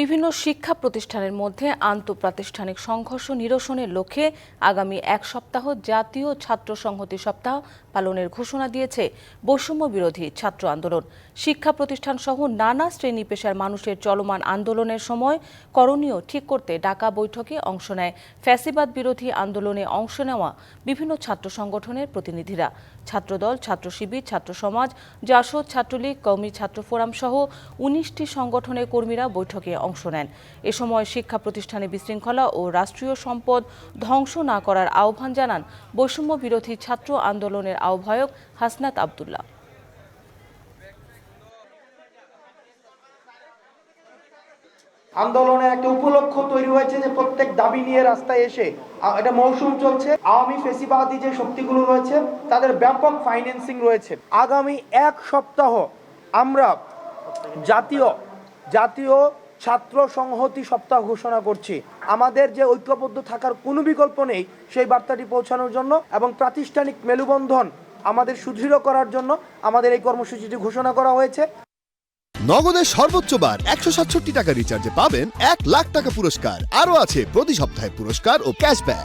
বিভিন্ন শিক্ষা প্রতিষ্ঠানের মধ্যে আন্তঃপ্রাতিষ্ঠানিক সংঘর্ষ নিরসনের লক্ষ্যে আগামী এক সপ্তাহ জাতীয় ছাত্র সংহতি সপ্তাহ পালনের ঘোষণা দিয়েছে বৈষম্য বিরোধী ছাত্র আন্দোলন। শিক্ষা প্রতিষ্ঠান সহ নানা শ্রেণি পেশার মানুষের চলমান আন্দোলনের সময় করণীয় ঠিক করতে ডাকা বৈঠকে অংশ নেয়। ফ্যাসিবাদ বিরোধী আন্দোলনে অংশ নেওয়া বিভিন্ন ছাত্র সংগঠনের প্রতিনিধিরা। ছাত্রদল, ছাত্র শিবির, ছাত্র সমাজ, জাসদ, ছাত্রলীগ, কওমি ছাত্র ফোরাম সহ উনিশটি সংগঠনের কর্মীরা বৈঠকে অংশ নেন। এ সময় শিক্ষা প্রতিষ্ঠানে বিশৃঙ্খলা ও রাষ্ট্রীয় সম্পদ ধ্বংস না করার আহ্বান জানান বৈষম্য বিরোধী ছাত্র আন্দোলনের আহ্বায়ক হাসনাত আবদুল্লাহ। আন্দোলনের একটা উপলক্ষ তৈরি হয়েছে যে প্রত্যেক দাবি নিয়ে রাস্তায় এসে এটা মৌসুম চলছে। আওয়ামী ফেসিবাদী যে শক্তিগুলো রয়েছে, তাদের ব্যাপক ফাইন্যান্সিং রয়েছে। আগামী এক সপ্তাহ আমরা জাতীয় জাতীয় ছাত্র সংহতি সপ্তাহ ঘোষণা করছি। আমাদের যে ঐক্যবদ্ধ থাকার কোনো বিকল্প নেই, সেই বার্তাটি পৌঁছানোর জন্য এবং প্রাতিষ্ঠানিক মেলুবন্ধন আমাদের সুদৃঢ় করার জন্য আমাদের এই কর্মসূচিটি ঘোষণা করা হয়েছে। নগদের সর্বোচ্চ বার একশো সাতষট্টি টাকা রিচার্জে পাবেন এক লাখ টাকা পুরস্কার। আরও আছে প্রতি সপ্তাহে পুরস্কার ও ক্যাশব্যাক